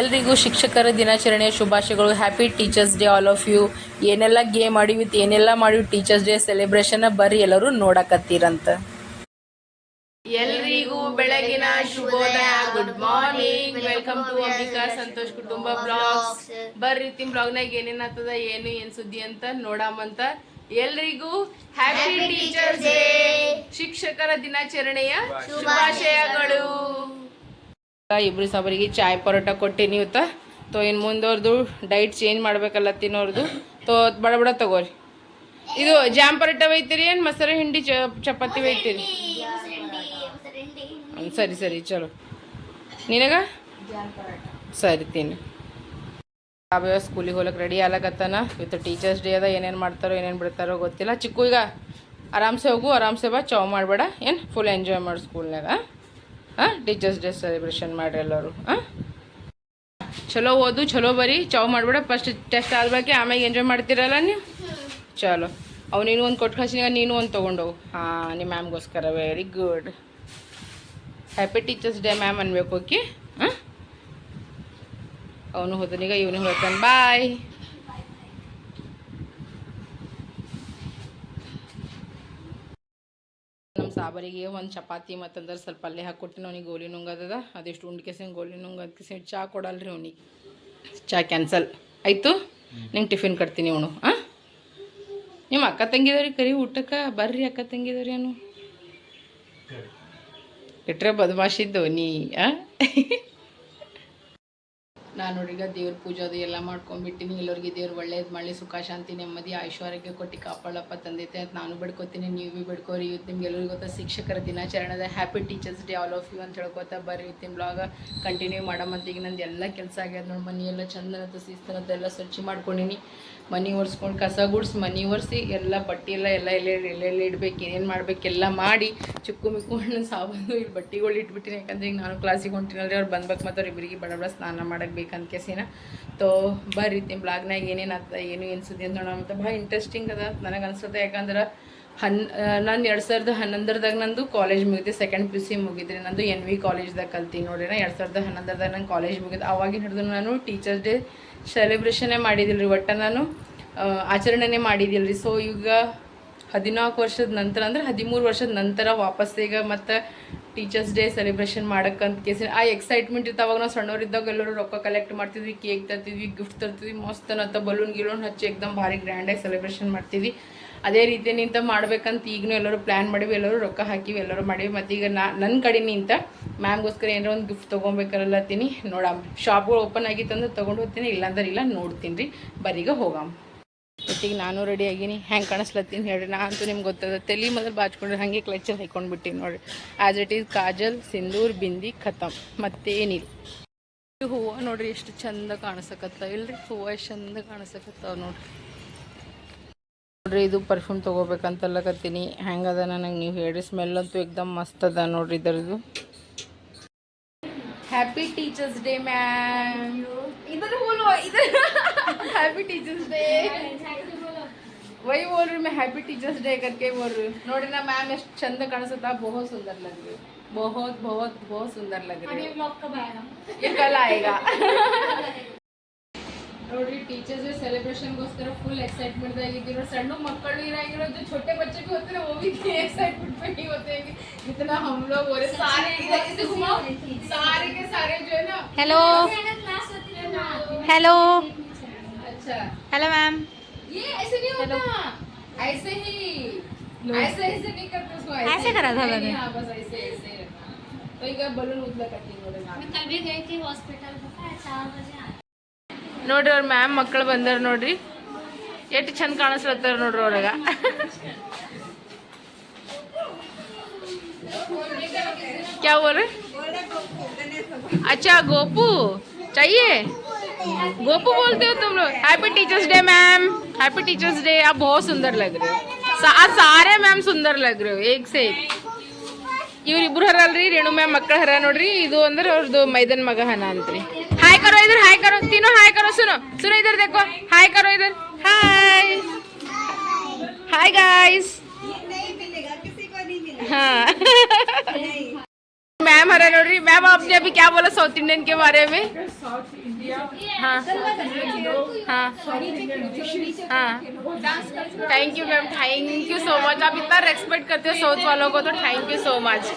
ಎಲ್ರಿಗೂ ಶಿಕ್ಷಕರ ದಿನಾಚರಣೆಯ ಶುಭಾಶಯಗಳು. Happy teachers day all of you ಏನೆಲ್ಲ ಗೇಮ್ ವಿತ್ ಏನೆಲ್ಲ ಮಾಡಿವಿ ಟೀಚರ್ಸ್ ಡೇ ಸೆಲೆಬ್ರೇಷನ್ ಬರ್ರಿ ಎಲ್ಲರೂ ನೋಡಕತ್ತೀರಂತ. ಎಲ್ರಿಗೂ ಬೆಳಗಿನ ಶುಭೋದಯ. Good morning welcome to Ambika Santosh ಕುಟುಂಬ ಬ್ಲಾಗ್ಸ್ ಬರ್ರಿ ತಿಮ್ ಬ್ಲಾಗ್ನಾಗ ಏನೇನ್ ಆಗ್ತದ ಏನು ಏನ್ ಸುದ್ದಿ ಅಂತ ನೋಡಾಮಂತ ಎಲ್ರಿಗೂ ಹ್ಯಾಪಿ ಟೀಚರ್ಸ್ ಡೇ ಶಿಕ್ಷಕರ ದಿನಾಚರಣೆಯ ಶುಭಾಶಯಗಳು. ಇಬ್ರು ಸಾಬರಿಗೆ ಚಾಯ್ ಪರೋಟ ಕೊಟ್ಟೀನಿ ಇವತ್ತ ತೋ ಇನ್ನು ಮುಂದವ್ರದ್ದು ಡೈಟ್ ಚೇಂಜ್ ಮಾಡ್ಬೇಕಲ್ಲ ತಿನ್ನೋರ್ದು. ತೋ ಬಡ ಬಡ ತಗೋರಿ. ಇದು ಜಾಮ್ ಪರೋಟ ಒಯ್ತೀರಿ ಏನು ಮಸಾಲೆ ಹಿಂಡಿ ಚಪಾತಿ ಒಯ್ತೀರಿ? ಸರಿ ಸರಿ, ಚಲೋ. ನಿನಗ? ಸರಿ, ತಿನ್ನು. ಯಾವ ಸ್ಕೂಲಿಗೆ ಹೋಗಕ್ಕೆ ರೆಡಿ ಆಗ್ಲಕತ್ತಾನ. ಇವತ್ತು ಟೀಚರ್ಸ್ ಡೇ ಅದ, ಏನೇನು ಮಾಡ್ತಾರೋ, ಏನೇನು ಬಿಡ್ತಾರೋ ಗೊತ್ತಿಲ್ಲ. ಚಿಕ್ಕು ಈಗ ಆರಾಮ್ಸೆ ಹೋಗು, ಆರಾಮ್ಸೆ ಬಾ ಚಾವ್ ಮಾಡಬೇಡ. ಏನು? ಫುಲ್ ಎಂಜಾಯ್ ಮಾಡು ಸ್ಕೂಲ್ನಾಗ ಹಾಂ? ಟೀಚರ್ಸ್ ಡೇ ಸೆಲೆಬ್ರೇಷನ್ ಮಾಡ್ರಿ ಎಲ್ಲರೂ, ಹಾಂ? ಚಲೋ ಓದು, ಚಲೋ ಬರೀ, ಚಾವ್ ಮಾಡ್ಬೇಡ. ಫಸ್ಟ್ ಟೆಸ್ಟ್ ಆದ್ಬೇಕೆ ಆಮೇಲೆ ಎಂಜಾಯ್ ಮಾಡ್ತೀರಲ್ಲ ನೀವು? ಚಲೋ. ಅವು ನೀನು ಒಂದು ಕೊಟ್ಟು ಕಳ್ಸಿನ, ನೀನು ಒಂದು ತೊಗೊಂಡೋಗು. ಹಾಂ ನಿಮ್ಮ ಮ್ಯಾಮ್ಗೋಸ್ಕರ very good happy teachers day ma'am ಅನ್ಬೇಕು, ಓಕೆ? ಹಾಂ? ಅವನು ಹೋದನೀಗ, ಇವನು ಹೋಗ್ತಾನೆ ಬಾಯ್ ನಮ್ಮ ಸಾಬರಿಗೆ ಒಂದು ಚಪಾತಿ ಮತ್ತಂದ್ರೆ ಸ್ವಲ್ಪ ಪಲ್ಯ ಹಾಕ್ಕೊಟ್ಟಿನ ಅವ್ನಿಗೆ ಗೋಲಿ ನುಂಗದದ. ಅದೆಷ್ಟು ಉಂಡ್ಕೆಸಿ ಗೋಲಿ ನುಂಗದ್ ಚಹಾ ಕೊಡಲ್ಲ ರೀ ಅವ್ನಿಗೆ. ಚಾ ಕ್ಯಾನ್ಸಲ್. ಆಯಿತು? ನಿಂಗೆ ಟಿಫಿನ್ ಕಟ್ತೀನಿ ಅವನು. ಹಾಂ ನಿಮ್ಮ ಅಕ್ಕ ತಂಗಿದವ್ರಿ ಕರಿ ಊಟಕ್ಕೆ? ಬರ್ರಿ ಅಕ್ಕ ತಂಗಿದವ್ರಿ ಅನು ಇಟ್ರೆ ಬದಮಾಶಿದ್ದು ನೀ ಆ? ನಾನು ನೋಡಿಗ ದೇವ್ರ ಪೂಜೆ ಅದು ಎಲ್ಲ ಮಾಡ್ಕೊಂಡ್ಬಿಟ್ಟಿನಿ. ಎಲ್ಲರಿಗೆ ದೇವ್ರು ಒಳ್ಳೇದು ಮಾಡಲಿ, ಸುಖ, ಶಾಂತಿ, ನೆಮ್ಮದಿ ಐಶ್ವರ್ಯಕ್ಕೆ ಕೊಟ್ಟು ಕಾಪಾಡಪ್ಪ ತಂದೈತೆ ಅಂತ ನಾನು ಬಿಡ್ಕೋತೀನಿ, ನೀವು ಭೀ ಬಿಡ್ಕೋರಿ. ಇವತ್ತು ನಿಮ್ಗೆ ಎಲ್ಲರಿಗೂ ಗೊತ್ತಾ, ಶಿಕ್ಷಕರ ದಿನಾಚರಣೆದ happy teachers day all of you ಅಂತ ಹೇಳ್ಕೊತಾ ಬರ್ರಿ. ಇವತ್ತಿನ ಬ್ಲಾಗ ಕಂಟಿನ್ಯೂ ಮಾಡಮಂತ ಈಗ ನಂದು ಎಲ್ಲ ಕೆಲಸ ಆಗ್ಯದ ನೋಡಿ ಮನೆಯೆಲ್ಲ ಶಿಸ್ತನತ ಎಲ್ಲ ಸ್ವಚ್ಛ ಮಾಡ್ಕೊಂಡಿನಿ. ಮನೆ ಒರೆಸ್ಕೊಂಡು ಕಸ ಗುಡಿಸಿ, ಮನೆ ಒರೆಸಿ ಎಲ್ಲ ಬಟ್ಟೆ ಎಲ್ಲ ಎಲ್ಲ ಎಲ್ಲೆಲ್ಲಿ ಎಲ್ಲೆಲ್ಲಿ ಇಡ್ಬೇಕು, ಏನೇನು ಮಾಡಬೇಕೆಲ್ಲ ಮಾಡಿ ಚಿಕ್ಕು ಮಿಕ್ಕು ಹಣ್ಣು, ಸಾಬಾನು ಇಲ್ಲಿ ಬಟ್ಟೆಗಳು ಇಟ್ಬಿಟ್ಟಿನಿ. ಯಾಕಂದ್ರೆ ಈಗ ನಾನು ಕ್ಲಾಸಿಗೆ ಹೊಂಟಿನಲ್ರಿ ಅವ್ರು ಬಂದ್ಬೇಕು ಮತ್ತು ಇಬ್ಬರಿಗೆ ಬಡ ಬಡ ಸ್ನಾನ ಮಾಡಕ್ಕೆ ಬೇಕಂತ ಕೇಸಿನ. ತೋ, ಬರ್ರಿ ನಿಮ್ಮ ಬ್ಲಾಗ್ನಾಗ ಏನೇನು ಆಗ್ತದೆ ಏನು ಏನು ಸುದ್ದಿ ಅಂತ ನೋಡೋಣ ಭಾಳ ಇಂಟ್ರೆಸ್ಟಿಂಗ್ ಅದ ನನಗೆ ಅನ್ಸುತ್ತೆ. ಯಾಕಂದ್ರೆ ಹನ್ ನಾನು ಎರಡು ಸಾವಿರದ ಹನ್ನೊಂದರದಾಗ ನಂದು ಕಾಲೇಜ್ ಮುಗಿದೆ ಸೆಕೆಂಡ್ ಪಿ ಯು ಸಿ ಮುಗಿದ್ರಿ ನಂದು ಎನ್ ವಿ ಕಾಲೇಜ್ದಾಗ ಕಲ್ತೀನಿ ನೋಡ್ರಿ. ನಾ ಎರಡು ಸಾವಿರದ ಹನ್ನೊಂದರದಾಗ ನಂಗೆ ಕಾಲೇಜ್ ಮುಗಿದು ಅವಾಗಿನ ಹಿಡಿದು ನಾನು ಟೀಚರ್ಸ್ ಡೇ ಸೆಲೆಬ್ರೇಷನ್ನೇ ಮಾಡಿದ್ದಿಲ್ಲ ರೀ ಒಟ್ಟು ನಾನು ಆಚರಣೆನೇ ಮಾಡಿದಿಲ್ಲ ರೀ ಸೊ ಈಗ ಹದಿನಾಲ್ಕು ವರ್ಷದ ನಂತರ ಅಂದ್ರೆ ಹದಿಮೂರು ವರ್ಷದ ನಂತರ ವಾಪಸ್ ಈಗ ಮತ್ತು ಟೀಚರ್ಸ್ ಡೇ ಸೆಲೆಬ್ರೇಷನ್ ಮಾಡಕ್ಕಂತ ಕೇಸಿ ಆ ಎಕ್ಸೈಟ್ಮೆಂಟ್ ಇತ್ತು ಅವಾಗ ನಾವು ಸಣ್ಣವರಿದ್ದಾಗ ಎಲ್ಲರೂ ರೊಕ್ಕ ಕಲೆಕ್ಟ್ ಮಾಡ್ತಿದ್ವಿ ಕೇಕ್ ತರ್ತಿದ್ವಿ ಗಿಫ್ಟ್ ತರ್ತಿದ್ವಿ, ಮಸ್ತ್ ಅಂತ ಬಲೂನ್ ಗಿಲೂನ್ ಹಚ್ಚಿ, ಎಕ್ದಮ್ ಭಾರಿ ಗ್ರ್ಯಾಂಡಾಗಿ ಸೆಲೆಬ್ರೇಷನ್ ಮಾಡ್ತಿದ್ವಿ. ಅದೇ ರೀತಿ ನಿಂತ ಮಾಡ್ಬೇಕಂತ ಈಗಲೂ ಎಲ್ಲರೂ ಪ್ಲ್ಯಾನ್ ಮಾಡಿವಿ, ಎಲ್ಲರೂ ರೊಕ್ಕ ಹಾಕಿವಿ, ಎಲ್ಲರೂ ಮಾಡಿವಿ. ಮತ್ತು ಈಗ ನಾ ನನ್ನ ಕಡೆ ನಿಂತ ಮ್ಯಾಮ್ಗೋಸ್ಕರ ಏನಾರ ಒಂದು ಗಿಫ್ಟ್ ತೊಗೊಬೇಕಲ್ಲತ್ತೀನಿ ನೋಡಮ್. ಶಾಪ್ಗಳು ಓಪನ್ ಆಗಿತ್ತಂದ್ರೆ ತೊಗೊಂಡು ಹೋಗ್ತೀನಿ, ಇಲ್ಲಾಂದ್ರೆ ಇಲ್ಲ, ನೋಡ್ತೀನಿ ರೀ. ಬರೀಗ ಹೋಗಾಮ. ಮತ್ತೀಗ ನಾನು ರೆಡಿ ಆಗೀನಿ. ಹೆಂಗೆ ಕಾಣಿಸ್ಲತ್ತೀನಿ ಹೇಳ್ರಿ. ನಾ ಅಂತೂ ನಿಮ್ಗೆ ಗೊತ್ತದ. ತಲೆ ಮೊದಲು ಬಾಚ್ಕೊಂಡ್ರೆ ಹಾಗೆ ಕ್ಲಚರ್ ಹಾಕೊಂಡ್ಬಿಟ್ಟಿನಿ ನೋಡ್ರಿ. As it is kajal, sindoor, bindi, ಖತಮ್. ಮತ್ತೇನಿಲ್ಲ. ಹೂವು ನೋಡ್ರಿ ಎಷ್ಟು ಚಂದ ಕಾಣಿಸಕತ್ತ ಇಲ್ರಿ ಹೂವು ಎಷ್ಟು ಚಂದ ಕಾಣಿಸಕತ್ತಾವ ನೋಡ್ರಿ. ನೋಡ್ರಿ ಇದು ಪರ್ಫ್ಯೂಮ್ ತೊಗೋಬೇಕಂತಲ್ಲಕತ್ತೀನಿ ಹೆಂಗದ ನನಗೆ ನೀವು ಹೇಳಿ. ಸ್ಮೆಲ್ ಅಂತೂ ಎಕ್ದಮ್ ಮಸ್ತ್ ಅದ ನೋಡ್ರಿ ಇದರದು ಹ್ಯಾಪಿ ಟೀಚರ್ಸ್ ಡೇ ಮ್ಯಾಮ್ ಇದರ ಹ್ಯಾಪಿ ಟೀಚರ್ಸ್ ಡೇ ವೈ ಬೋಲ್ರಿ ಮೇ ಹ್ಯಾಪಿ ಟೀಚರ್ಸ್ ಡೇ ಕರ್ಕೆ ಬೋಲ್ರಿ ನೋಡ್ರಿ ನಾ ಮ್ಯಾಮ್ ಎಷ್ಟು ಚಂದ ಕಾಣಿಸುತ್ತಾ. ಬಹು ಸುಂದರ್ ಲಗ್ರಿ. ಬಹುತ್ ಬಹುತ್ ಬಹುತ್ ಸುಂದರ್ ಲಗ್ರಿ. ಈಗ. ನೋಡ್ರಿ ಟೀಚರ್ಸ್ ಡೇ ಸೆಲೆಬ್ರೇಷನ್ಗೋಸ್ಕರ ಫುಲ್ ಎಕ್ಸೈಟ್ಮೆಂಟ್ ಆಗಿದ್ದೀರೋ ಸಣ್ಣ ಮಕ್ಕಳು ಇರಾಗಿರೋ जो छोटे बच्चे भी होते हैं वो भी एक्साइटमेंट में ही होते हैं कि इतना हम लोग हो रहे सारे इधर इधर घुमाओ सारे के सारे जो है ना हेलो हेलो अच्छा हेलो मैम ये ऐसे नहीं होता ऐसे ही ऐसे ऐसे नहीं करते उसको ऐसे करा था नहीं, मैंने। हाँ बस ऐसे ऐसे ही रखना तो ಈಗ ಬಲೂನ್ ಉದ್ದ ಕಟ್ಟಿ ನೋಡಿ मैं कल भी गई थी हॉस्पिटल पता है चार बजे आई ನೋಡ್ರಿ ಅವ್ರ ಮ್ಯಾಮ್ ಮಕ್ಕಳು ಬಂದಾರ ನೋಡ್ರಿ ಎಷ್ಟು ಚಂದ ಕಾಣಿಸ್ಲತ್ತಾರ ನೋಡ್ರಿ ಅವ್ರಾಗ क्या बोल रहे अच्छा गोपू चाहिए गोपू बोलते हो तुम लोग happy teachers day ma'am happy teachers day आप बहुत सुंदर लग रहे हो सा, आज सारे मैम सुंदर लग रहे हो एक से एक ಇವ್ರಿಬ್ರು ಹರಲ್ರಿ ರೇಣು ಮ್ಯಾಮ್ ಮಕ್ಕಳ ಹರ ನೋಡ್ರಿ ಇದು ಅಂದ್ರೆ ಅವ್ರದ್ದು ಮೈದನ್ ಮಗ ಹನ ಅಂತ್ರಿ ಹಾಯ್ ಕರೋ ಇದ್ರ ಹಾಯ್ ಕರೋ ತಿನ್ನೋ ಹಾಯ್ ಕರೋ ಸುನೋ ಸುನೋ ಇದ್ರ ದೇಖೋ ಹಾಯ್ ಕರೋ ಇದ್ರ ಹಾಯ್ ಹಾಯ್ ಗಾಯ್ಸ್ ಹಾ मैम हरा नोड्री मैम आपने अभी क्या बोला साउथ इंडियन के बारे में साउथ इंडिया हाँ। Thank you ma'am thank you so much आप इतना रेस्पेक्ट करते हो साउथ वालों को तो थैंक यू सो मच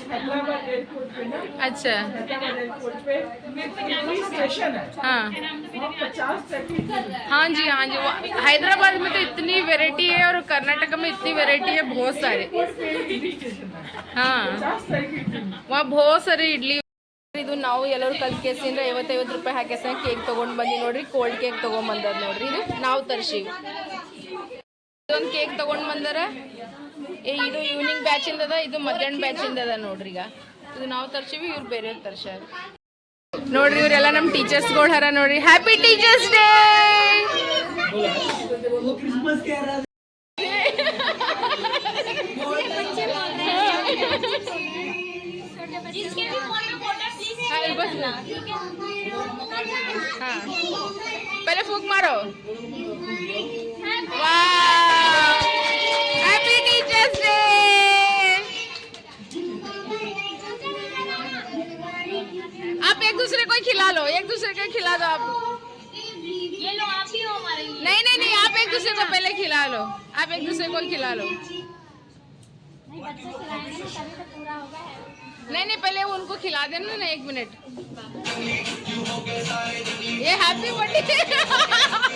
अच्छा। हाँ।, हाँ। जी हाँ जी। हैदराबाद में तो इतनी वेराइटी है और कर्नाटक में इतनी वेराइटी है, बहुत सारे। हाँ। वहाँ बहुत सारी इडली ಇದು ನಾವು ಎಲ್ಲರೂ ಕಲ್ ಕೇಸಿ ಅಂದ್ರೆ ಐವತ್ತೈವತ್ತು ರೂಪಾಯಿ ಹಾಕಿ ಕೇಕ್ ತಗೊಂಡ್ ಬಂದಿ ನೋಡ್ರಿ ಕೋಲ್ಡ್ ಕೇಕ್ ತೊಗೊಂಬಂದದ್ ನೋಡ್ರಿ ಇದು ನಾವು ತರ್ಸಿವಿ ಇದೊಂದು ಕೇಕ್ ತಗೊಂಡ್ ಬಂದರ. ಇದು ಈವ್ನಿಂಗ್ ಬ್ಯಾಚ್ ಇಂದದ ಇದು ಮಧ್ಯಾಹ್ನ ಬ್ಯಾಚ್ ಇಂದದ ನೋಡ್ರಿ ಈಗ. ಇದು ನಾವು ತರ್ಸಿವಿ ಇವ್ರು ಬೇರೆ ತರ್ಸ್ಯಾರ ನೋಡ್ರಿ ಇವರೆಲ್ಲ ನಮ್ಮ ಟೀಚರ್ಸ್ಗಳು ಹರ ನೋಡ್ರಿ. ಹ್ಯಾಪಿ ಟೀಚರ್ಸ್ ಡೇ करना। ठीक है। हाँ पहले फूक मारो। हैप्पी टीचर्स डे आप एक दूसरे को ही खिला लो एक दूसरे को खिला दो आप। ये लो आप ही हो हमारे लिए। नहीं नहीं नहीं आप एक दूसरे को पहले खिला लो। आप एक दूसरे को ही खिला लो। नहीं बच्चे खिलाएँगे तभी तो पूरा होगा। नहीं नहीं पहले उनको खिला देना ना एक मिनट ये हैप्पी बर्थडे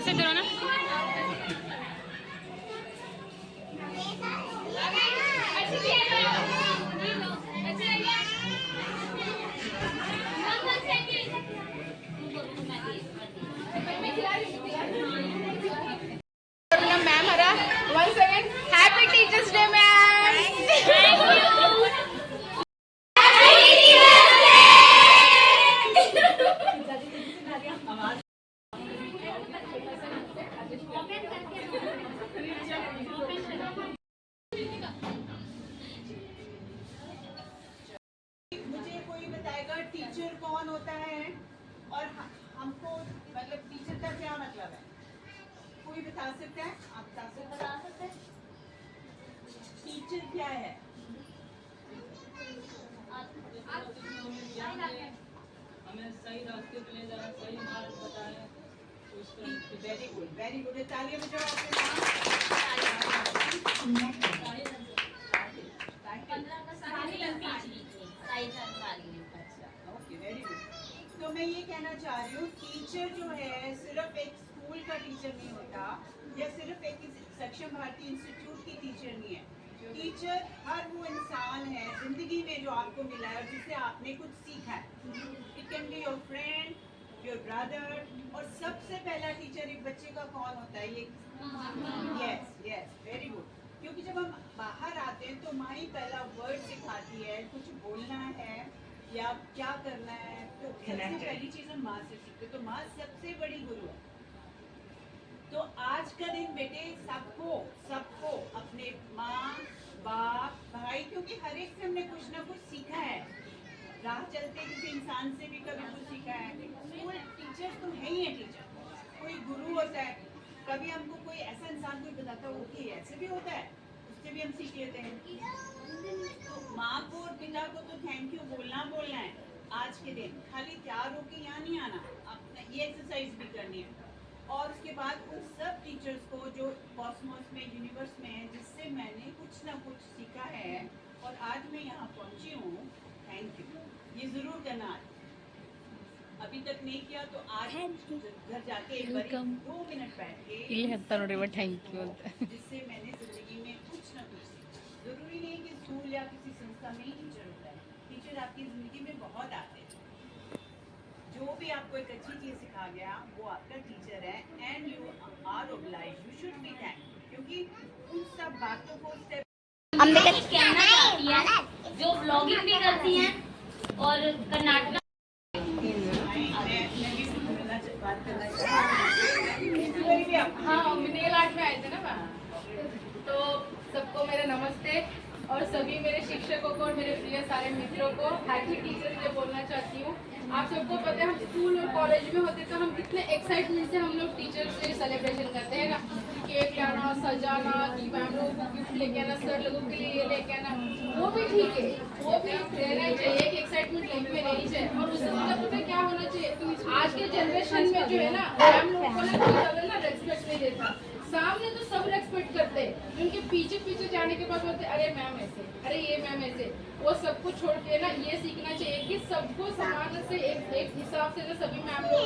ಡ್ರೆಸ್ ಇದ್ದೀರಣ್ಣ टीचर क्या है? हमें सही रास्ते पे ले जाए सही मार्ग बताए वेरी गुड वेरी गुड तालियाँ बजाओ ओके तो मैं ये कहना चाह रही हूँ टीचर जो है सिर्फ़ एक स्कूल का टीचर नहीं होता या सिर्फ़ एक सक्षम भारती इंस्टीट्यूट की टीचर नहीं है। टीचर हर वो इंसान है ज़िंदगी में जो आपको मिला है और जिससे आपने कुछ सीखा है। It can be your friend your brother और सबसे पहला टीचर एक बच्चे का कौन होता है ये? यस यस वेरी गुड क्योंकि जब हम बाहर आते हैं तो माँ ही पहला वर्ड सिखाती है कुछ बोलना है या क्या करना है तो सबसे पहली चीज़ हम माँ से सीखते तो माँ सबसे बड़ी गुरु है। तो आज का दिन बेटे सबको सबको अपने माँ, बाप, भाई, क्योंकि हर एक से हमने कुछ ना कुछ सीखा है। राह चलते किसी इंसान से भी कभी कुछ सीखा है। स्कूल टीचर तो है ही है टीचर। कोई गुरु होता है, कभी हमको कोई ऐसा इंसान कोई बताता है ओके ऐसे भी होता है। उससे भी हम सीख लेते हैं। तो माँ को और पिता को तो थैंक यू बोलना बोलना है। आज के दिन खाली तैयार होके यहाँ नहीं आना। अपना ये एक्सरसाइज भी करनी है। और उसके बाद उन सब टीचर्स को जो कॉस्मोस में यूनिवर्स में है जिससे मैंने कुछ ना कुछ सीखा है और आज मैं यहाँ पहुँची हूँ थैंक यू ये ज़रूर करना आज अभी तक नहीं किया तो आज घर जाके एक बार Welcome. दो मिनट बैठ के ಇಲ್ಲಿ ಹತ್ತ ನೋಡಿ ಬಟ್ ಥ್ಯಾಂಕ್ ಯು ಅಂತ जिससे मैंने जिंदगी में कुछ ना कुछ सीखा जरूरी नहीं कि स्कूल या किसी संस्था में ही टीचर होता है टीचर आपकी जिंदगी में बहुत आते हैं जो भी आपको एक अच्छी चीज़ सिखा गया वो आपका टीचर है and you are oblige you should be thank क्योंकि उन सब बातों को स्टेप कहना चाहती है? जो ब्लॉगिंग भी करती हैं और कर्नाटक हूँ कोई भी आप हाँ मिनेल आर्ट में आए थे ना तो सबको मेरे नमस्ते। और सभी मेरे शिक्षकों को और मेरे प्रिय सारे मित्रों को हैप्पी टीचर्स डे बोलना चाहती हूँ। आप सबको पता है, हम स्कूल और कॉलेज में होते तो हम कितने एक्साइटमेंट से हम लोग टीचर्स डे सेलिब्रेशन करते हैं ना। केक लाना, सजाना, कि मैम लोगों को गिफ्ट लेके आना सर लोगों के लिए लेके आना। वो भी ठीक है, वो भी रहना चाहिए एक एक्साइटमेंट लाइफ में रहनी चाहिए। और उससे मतलब पता क्या होना चाहिए? आज के जनरेशन में जो है ना, मैम लोगों को ना रेस्पेक्ट नहीं देता। सामने तो सब रेस्पेक्ट करते हैं। उनके पीछे पीछे जाने के बाद बोलते, अरे मैम ऐसे, अरे ये मैम ऐसे। वो सबको छोड़ के ना ये सीखना चाहिए कि सबको समान से एक एक हिसाब से ना सभी मैम लोग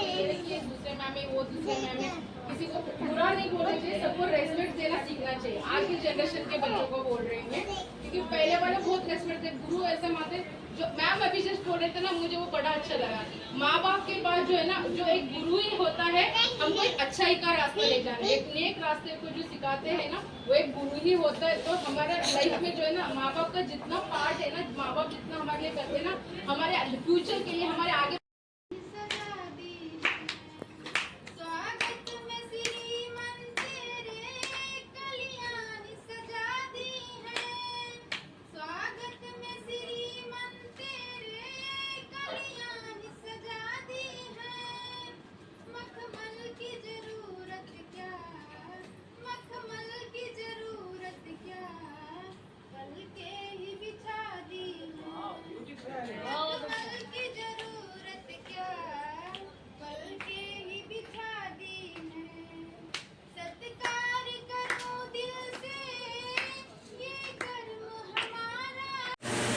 दूसरे मैम है, वो दूसरे मैम है। किसी को बुरा नहीं बोलना चाहिए, सबको रेस्पेक्ट देना सीखना चाहिए। आज की जनरेशन के बच्चों को बोल रही हूँ क्योंकि पहले वाले बहुत रेस्पेक्ट थे गुरु ऐसे माते जो मैम अभी जस्ट बोल रहे थे ना, मुझे वो बड़ा अच्छा लगा। माँ बाप के पास जो है ना, जो एक गुरु ही होता है, हमको एक अच्छाई का रास्ता ले जाना एक नेक रास्ते को जो सिखाते हैं ना, वो एक गुरु ही होता है। तो हमारा लाइफ में जो है ना माँ बाप का जितना पार्ट है ना माँ बाप जितना हमारे लिए करते हैं ना, हमारे फ्यूचर के लिए, हमारे आगे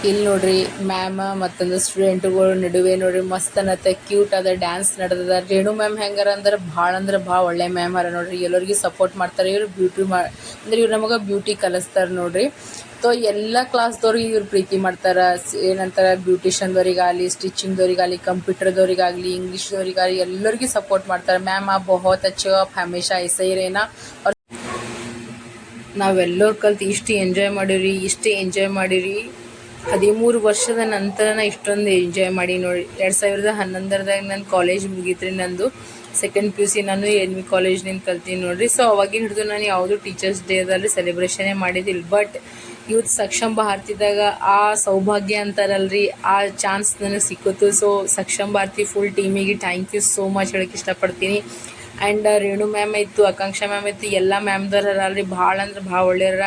ಇಲ್ಲಿ ನೋಡ್ರಿ ಮ್ಯಾಮ ಮತ್ತೊಂದು ಸ್ಟೂಡೆಂಟ್ಗಳ ನಡುವೆ ನೋಡ್ರಿ ಮಸ್ತ್ ಅನ್ನತ್ತೆ ಕ್ಯೂಟ್ ಅದ ಡ್ಯಾನ್ಸ್ ನಡೆದದ. ರೇಣು ಮ್ಯಾಮ್ ಹೆಂಗಾರ ಅಂದ್ರೆ ಭಾಳ ಅಂದ್ರೆ ಭಾಳ ಒಳ್ಳೆ ಮ್ಯಾಮ್ ಅರ ನೋಡ್ರಿ. ಎಲ್ಲರಿಗೆ ಸಪೋರ್ಟ್ ಮಾಡ್ತಾರೆ. ಇವ್ರು ಬ್ಯೂಟಿ ಮಾ ಅಂದ್ರೆ ಇವ್ರು ನಮಗೆ ಬ್ಯೂಟಿ ಕಲಿಸ್ತಾರೆ ನೋಡ್ರಿ. ಸೊ ಎಲ್ಲ ಕ್ಲಾಸ್ದವ್ರಿಗೆ ಇವ್ರು ಪ್ರೀತಿ ಮಾಡ್ತಾರೆ. ಏನಂತಾರೆ ಬ್ಯೂಟಿಷನ್ದವ್ರಿಗಾಗಲಿ ಸ್ಟಿಚಿಂಗ್ದವ್ರಿಗಾಗಲಿ ಕಂಪ್ಯೂಟರ್ದವರಿಗಾಗಲಿ ಇಂಗ್ಲೀಷ್ದವರಿಗಾಗಲಿ ಎಲ್ಲರಿಗೂ ಸಪೋರ್ಟ್ ಮಾಡ್ತಾರೆ. ಮ್ಯಾಮ್ ಆ ಬಹುತ್ ಅಚ್ಚೋ ಆಪ್ ಹಮೇಶಾ ಇಸೈರೇನಾ ನಾವೆಲ್ಲರೂ ಕಲ್ತು ಇಷ್ಟು ಎಂಜಾಯ್ ಮಾಡಿರಿ ಇಷ್ಟು ಎಂಜಾಯ್ ಮಾಡಿರಿ ಹದಿಮೂರು ವರ್ಷದ ನಂತರ ನಾ ಇಷ್ಟೊಂದು ಎಂಜಾಯ್ ಮಾಡಿ ನೋಡಿ. ಎರಡು ಸಾವಿರದ ಹನ್ನೊಂದರದಾಗ ನನ್ನ ಕಾಲೇಜ್ ಮುಗೀತ್ರಿ ನಂದು. ಸೆಕೆಂಡ್ ಪಿ ಯು ಸಿ ನಾನು ಎನ್ ವಿ ಕಾಲೇಜ್ನಿಂದ ಕಲ್ತೀನಿ ನೋಡ್ರಿ. ಸೊ ಅವಾಗಿನ ಹಿಡಿದು ನಾನು ಯಾವುದು ಟೀಚರ್ಸ್ ಡೇದಲ್ಲಿ ಸೆಲೆಬ್ರೇಷನೇ ಮಾಡಿದ್ದಿಲ್ಲ ಬಟ್ ಇವತ್ತು ಸಕ್ಷಮ್ ಭಾರತಿದಾಗ ಆ ಸೌಭಾಗ್ಯ ಅಂತಾರಲ್ರಿ, ಆ ಚಾನ್ಸ್ ನನಗೆ ಸಿಕ್ಕಿತು. ಸೊ ಸಕ್ಷಮ್ ಭಾರತಿ ಫುಲ್ ಟೀಮಿಗೆ ಥ್ಯಾಂಕ್ ಯು ಸೋ ಮಚ್ ಹೇಳಕ್ಕೆ ಇಷ್ಟಪಡ್ತೀನಿ. ಆ್ಯಂಡ್ ರೇಣು मैम ಇತ್ತು ಆಕಾಂಕ್ಷಾ ಮ್ಯಾಮ್ ಇತ್ತು ಎಲ್ಲ ಮ್ಯಾಮ್ದವ್ರು ಅಲ್ರಿ ಭಾಳ ಅಂದ್ರೆ ಭಾಳ ಒಳ್ಳೆಯವ್ರ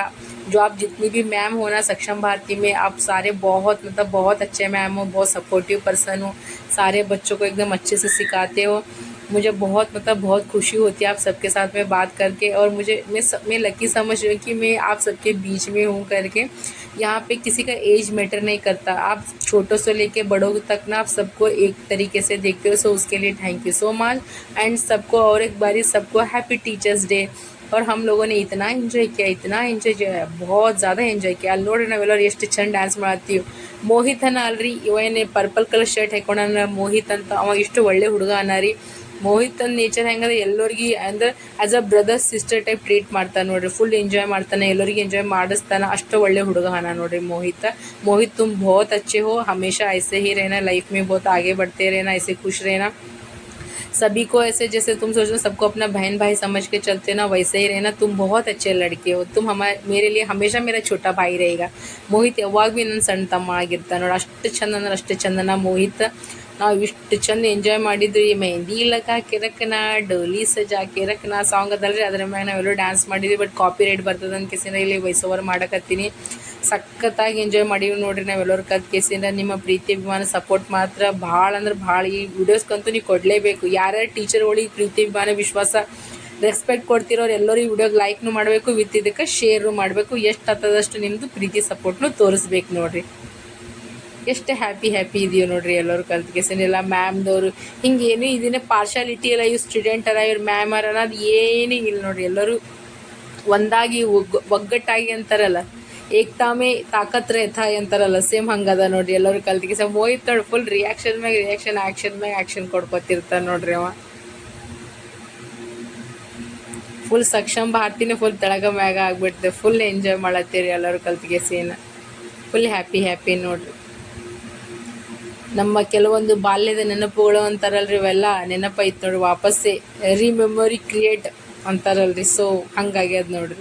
जो आप जितनी भी मैम हो ना सक्षम भारती में आप सारे बहुत मतलब बहुत अच्छे मैम हो बहुत सपोर्टिव पर्सन हो सारे बच्चों को एकदम अच्छे से सिखाते हो मुझे बहुत मतलब बहुत खुशी होती है आप सबके साथ में बात करके और मुझे मैं सब मैं लकी समझ रही हूँ कि मैं आप सबके बीच में हूँ करके यहाँ पे किसी का एज मैटर नहीं करता आप छोटों से लेके बड़ों तक ना आप सबको एक तरीके से देखते हो सो उसके लिए thank you so much and सबको और एक बारी सबको हैप्पी टीचर्स डे और हम लोगों ने इतना ಎಂಜಾಯ್ किया इतना ಎಂಜಾಯ್ किया बहुत ज़्यादा ಎಂಜಾಯ್ किया ಅಲ್ಲಿ ನೋಡ್ರಿ ನಾವೆಲ್ಲರೂ ಎಷ್ಟು ಚಂದ ಡ್ಯಾನ್ಸ್ ಮಾಡತ್ತೀವಿ ಮೋಹಿತ್ ಅನ್ನ ಅಲ್ರಿ ಇವನೇ ಪರ್ಪಲ್ ಕಲರ್ ಶರ್ಟ್ ಹಾಕೊಂಡ ಮೋಹಿತ್ ಅಂತ ಅವ ಇಷ್ಟು ಒಳ್ಳೆ ಹುಡುಗ ಅನ್ನ ರೀ ಮೋಹಿತ್ ಅಂದ್ ನೇಚರ್ ಹೆಂಗಂದ್ರೆ ಎಲ್ಲರಿಗೆ ಅಂದ್ರೆ as a brother sister type treat ಮಾಡ್ತಾನೆ ನೋಡ್ರಿ ಫುಲ್ ಎಂಜಾಯ್ ಮಾಡ್ತಾನೆ ಎಲ್ಲರಿಗೆ ಎಂಜಾಯ್ ಮಾಡಿಸ್ತಾನೆ ಅಷ್ಟು ಒಳ್ಳೆ ಹುಡುಗ ಹನ ನೋಡ್ರಿ ಮೋಹಿತ್ मोहित तुम बहुत अच्छे हो हमेशा ऐसे ही रहना लाइफ में बहुत आगे बढ़ते रहना ऐसे खुश रहना सभी को ऐसे जैसे तुम सोचो सबको अपना बहन भाई समझ के चलते ना वैसे ही रहना तुम बहुत अच्छे लड़के हो तुम हमारे मेरे लिए हमेशा मेरा छोटा भाई रहेगा ಮೋಹಿತ್ ಯಾವಾಗ ಭೀ ನನ್ನ ಸಣ್ಣ ತಮ್ಮ ಆಗಿರ್ತಾನೆ ನೋಡಿ ಅಷ್ಟು ಚಂದ ಅಂದ್ರೆ ಅಷ್ಟು ಚಂದನ ಮೋಹಿತ್ ನಾವು ಇಷ್ಟು ಚಂದ ಎಂಜಾಯ್ ಮಾಡಿದ್ವಿ. ಮೆಹಂದಿ ಲಗ ಕಿರಕ್ನ ಡೋಲಿ ಸಜಾ ಕಿರಕ್ನ ಸಾಂಗ್ ಅದಲ್ರಿ, ಅದ್ರ ಮ್ಯಾಗ ನಾವೆಲ್ಲರೂ ಡ್ಯಾನ್ಸ್ ಮಾಡಿದ್ವಿ ಬಟ್ ಕಾಪಿ ರೇಟ್ ಬರ್ತದೆ ಅಂತ ಕೇಸಿಂದ ಇಲ್ಲಿ ವಾಯ್ಸ್ ಓವರ್ ಮಾಡಕತ್ತೀನಿ. ಸಖತ್ತಾಗಿ ಎಂಜಾಯ್ ಮಾಡೀವಿ ನೋಡ್ರಿ ನಾವೆಲ್ಲರೂ ಕತ್ ಕೇಸಿಂದ. ನಿಮ್ಮ ಪ್ರೀತಿ, ಅಭಿಮಾನ ಸಪೋರ್ಟ್ ಮಾತ್ರ ಭಾಳ ಅಂದ್ರೆ ಭಾಳ. ಈ ವಿಡಿಯೋಸ್ಗಂತೂ ನೀವು ಕೊಡಲೇಬೇಕು. ಯಾರ್ಯಾರು ಟೀಚರ್ಗಳಿಗೆ ಪ್ರೀತಿ, ಅಭಿಮಾನ, ವಿಶ್ವಾಸ ರೆಸ್ಪೆಕ್ಟ್ ಕೊಡ್ತಿರೋರು ಎಲ್ಲರೂ ಈ ವಿಡಿಯೋಗೆ ಲೈಕ್ನು ಮಾಡಬೇಕು ವಿತ್ ಇದಕ್ಕೆ ಶೇರು ಮಾಡಬೇಕು. ಎಷ್ಟು ಹತ್ತದಷ್ಟು ನಿಮ್ಮದು ಪ್ರೀತಿ ಸಪೋರ್ಟ್ನು ತೋರಿಸ್ಬೇಕು ನೋಡ್ರಿ. ಎಷ್ಟು ಹ್ಯಾಪಿ ಹ್ಯಾಪಿ ಇದೆಯೋ ನೋಡ್ರಿ ಎಲ್ಲರೂ ಕಲ್ತ್ಕೆಸನೆಲ್ಲ ಮ್ಯಾಮ್ದವರು ಹಿಂಗೆ ಏನು ಇದನ್ನ ಪಾರ್ಶಾಲಿಟಿ ಎಲ್ಲ ಇವ್ರು ಸ್ಟೂಡೆಂಟ್ ಅರ, ಇವ್ರು ಮ್ಯಾಮ್ ಅರ ಅನ್ನೋದು ಏನೂ ಇಲ್ಲ ನೋಡ್ರಿ. ಎಲ್ಲರೂ ಒಂದಾಗಿ ಒಗ್ಗ ಒಗ್ಗಟ್ಟಾಗಿ ಅಂತಾರಲ್ಲ. ಏಕ್ತಾಮೇ ತಾಕತ್ ರೇತಾ ಅಂತಾರಲ್ಲ ಸೇಮ್ ಹಂಗದ ನೋಡ್ರಿ. ಎಲ್ಲರೂ ಕಲ್ತಿಗೆ ಮೋಹಿತ್ ನೋಡಿ ಫುಲ್ ರಿಯಾಕ್ಷನ್ ಮ್ಯಾಗ ರಿಯಾಕ್ಷನ್ ಆ್ಯಕ್ಷನ್ ಮ್ಯಾಗ ಆ್ಯಕ್ಷನ್ ಕೊಡ್ಕೊತಿರ್ತಾನೆ ನೋಡ್ರಿ ಅವ. ಫುಲ್ ಸಕ್ಷಮ್ ಭಾರತಿನೇ ಫುಲ್ ತೆಳಗ ಮ್ಯಾಗ ಆಗ್ಬಿಡ್ತೇವೆ ಫುಲ್ ಎಂಜಾಯ್ ಮಾಡತ್ತೀರಿ ಎಲ್ಲರೂ ಕಲ್ತಿಗೆ ಸೀನ್ ಫುಲ್ ಹ್ಯಾಪಿ ಹ್ಯಾಪಿ ನೋಡ್ರಿ. ನಮ್ಮ ಕೆಲವೊಂದು ಬಾಲ್ಯದ ನೆನಪುಗಳು ಅಂತಾರಲ್ರಿ, ಇವೆಲ್ಲ ನೆನಪಾಯ್ತು ನೋಡ್ರಿ ವಾಪಸ್ಸೇ ರಿಮೆಮೊರಿ ಕ್ರಿಯೇಟ್ ಅಂತಾರಲ್ರಿ. ಸೊ ಹಂಗಾಗ್ಯದ ನೋಡ್ರಿ.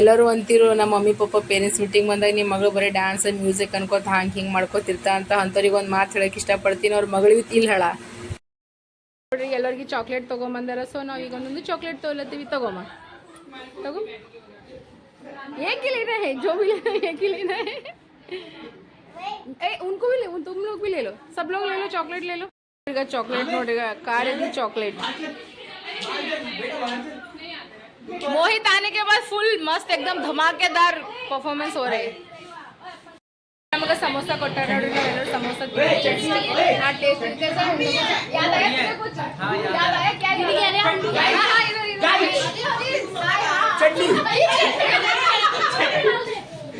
ಎಲ್ಲರೂ ಅಂತಿರು ನಮ್ಮ ಮಮ್ಮಿ, ಪಪ್ಪ ಪೇರೆಂಟ್ಸ್ ಮೀಟಿಂಗ್ ಬಂದಾಗ ನಿಮ್ಮ ಮಗಳು ಬರೀ ಡ್ಯಾನ್ಸ್ ಮ್ಯೂಸಿಕ್ ಅನ್ಕೋತ ಹಂಗೆ ಹಿಂಗೆ ಮಾಡ್ಕೋತಿರ್ತಾ ಅಂತ ಅಂಥವ್ರಿಗೆ ಒಂದು ಮಾತು ಹೇಳಕ್ಕೆ ಇಷ್ಟಪಡ್ತೀನಿ. ಅವ್ರ ಮಗಳಿಗೆ ಇಲ್ಲಿ ಹೇಳ. ನೋಡ್ರಿ, ಎಲ್ಲರಿಗೆ ಚಾಕ್ಲೇಟ್ ತೊಗೊಂಬಂದಾರ. ಸೊ ನಾವು ಈಗ ಒಂದೊಂದು ಚಾಕ್ಲೇಟ್ ತೊಗೊಲತ್ತೀವಿ. ತಗೊಮ್ಮ. ತಗೋ. ಏಕಿಲ್ಲ ಏಕಿಲ್ಲ ए, उनको भी ले तुम लोग भी ले लो। सब लोग ले लो चॉकलेट ले लो। उठेगा चॉकलेट नोटेगा कार तो चॉकलेट। मोहित आने के बाद फुल मस्त एकदम धमाकेदार परफॉर्मेंस हो रहे समोसा को समोसा टेस्ट कैसा हाँ, याद आया तुझे कुछ? क्या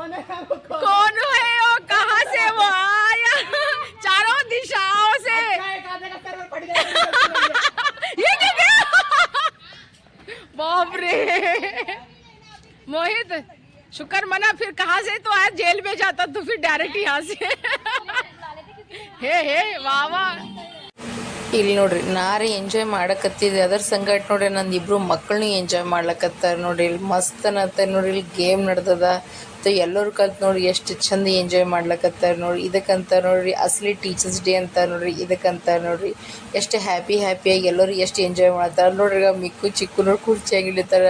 कौन है कौन? है वो कहाँ से वो आया? चारों दिशाओं से। ये क्या क्या बाप रे। मोहित शुक्र मना फिर कहाँ से? तो आया जेल में जाता तो फिर डायरेक्ट यहाँ से। हे हे वाह वाह। ಇಲ್ಲಿ ನೋಡ್ರಿ, ನಾರಿ ಎಂಜಾಯ್ ಮಾಡಕತ್ತಿದೆ. ಅದರ ಸಂಗಟ್ ನೋಡ್ರಿ, ನಂದು ಇಬ್ರು ಮಕ್ಕಳನ್ನೂ ಎಂಜಾಯ್ ಮಾಡ್ಲಕತ್ತಾರ ನೋಡ್ರಿ. ಇಲ್ಲಿ ಮಸ್ತ್ ಅನ್ನತ್ತ ನೋಡ್ರಿ, ಇಲ್ಲಿ ಗೇಮ್ ನಡ್ದದ. ಎಲ್ಲರೂ ಕಲ್ತ್ ನೋಡ್ರಿ, ಎಷ್ಟು ಚಂದ ಎಂಜಾಯ್ ಮಾಡ್ಲಕತ್ತಾರ ನೋಡ್ರಿ. ಇದಕ್ಕಂತ ನೋಡ್ರಿ, ಅಸಲಿ ಟೀಚರ್ಸ್ ಡೇ ಅಂತ ನೋಡ್ರಿ, ಇದಕ್ಕಂತ ನೋಡ್ರಿ. ಎಷ್ಟು ಹ್ಯಾಪಿ ಹ್ಯಾಪಿಯಾಗಿ ಎಲ್ಲರೂ ಎಷ್ಟು ಎಂಜಾಯ್ ಮಾಡ್ತಾರೆ ನೋಡ್ರಿ. ಮಿಕ್ಕು ಚಿಕ್ಕು ನೋಡಿ ಕುರ್ಚಿಯಾಗಿ ಇಳಿತಾರ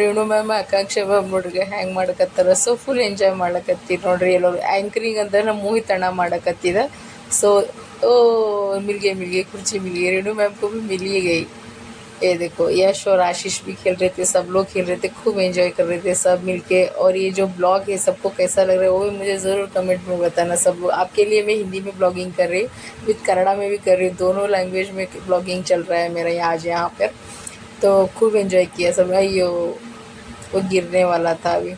ರೇಣು ಮ್ಯಾಮ್, ಆಕಾಂಕ್ಷೆ ಮ್ಯಾಮ್ ನೋಡ್ರಿ ಹ್ಯಾಂಗೆ ಮಾಡಕತ್ತಾರ. ಸೊ ಫುಲ್ ಎಂಜಾಯ್ ಮಾಡ್ಲಕತ್ತೀರಿ ನೋಡ್ರಿ ಎಲ್ಲರೂ. ಆ್ಯಂಕರಿಂಗ್ ಅಂತ ನಮ್ಮ ಮೂವಿ ತಣ ಮಾಡಕತ್ತಿದ. सो ओ मिल गए मिल गए कुर्सी मिल गई रेणु मैम को भी मिल ही गई। ये देखो, यश और आशीष भी खेल रहे थे, सब लोग खेल रहे थे, खूब एंजॉय कर रहे थे, सब मिलके। और ये जो ब्लॉग है, सबको कैसा लग रहा है, वो भी मुझे ज़रूर कमेंट में बताना। सब लोग आपके लिए मैं हिंदी में ब्लॉगिंग कर रही हूँ विथ कन्नड़ा में भी कर रही हूँ। दोनों लैंग्वेज में ब्लॉगिंग चल रहा है मेरा यहाँ आज यहाँ पर। तो खूब एंजॉय किया सब। ये वो गिरने वाला था अभी।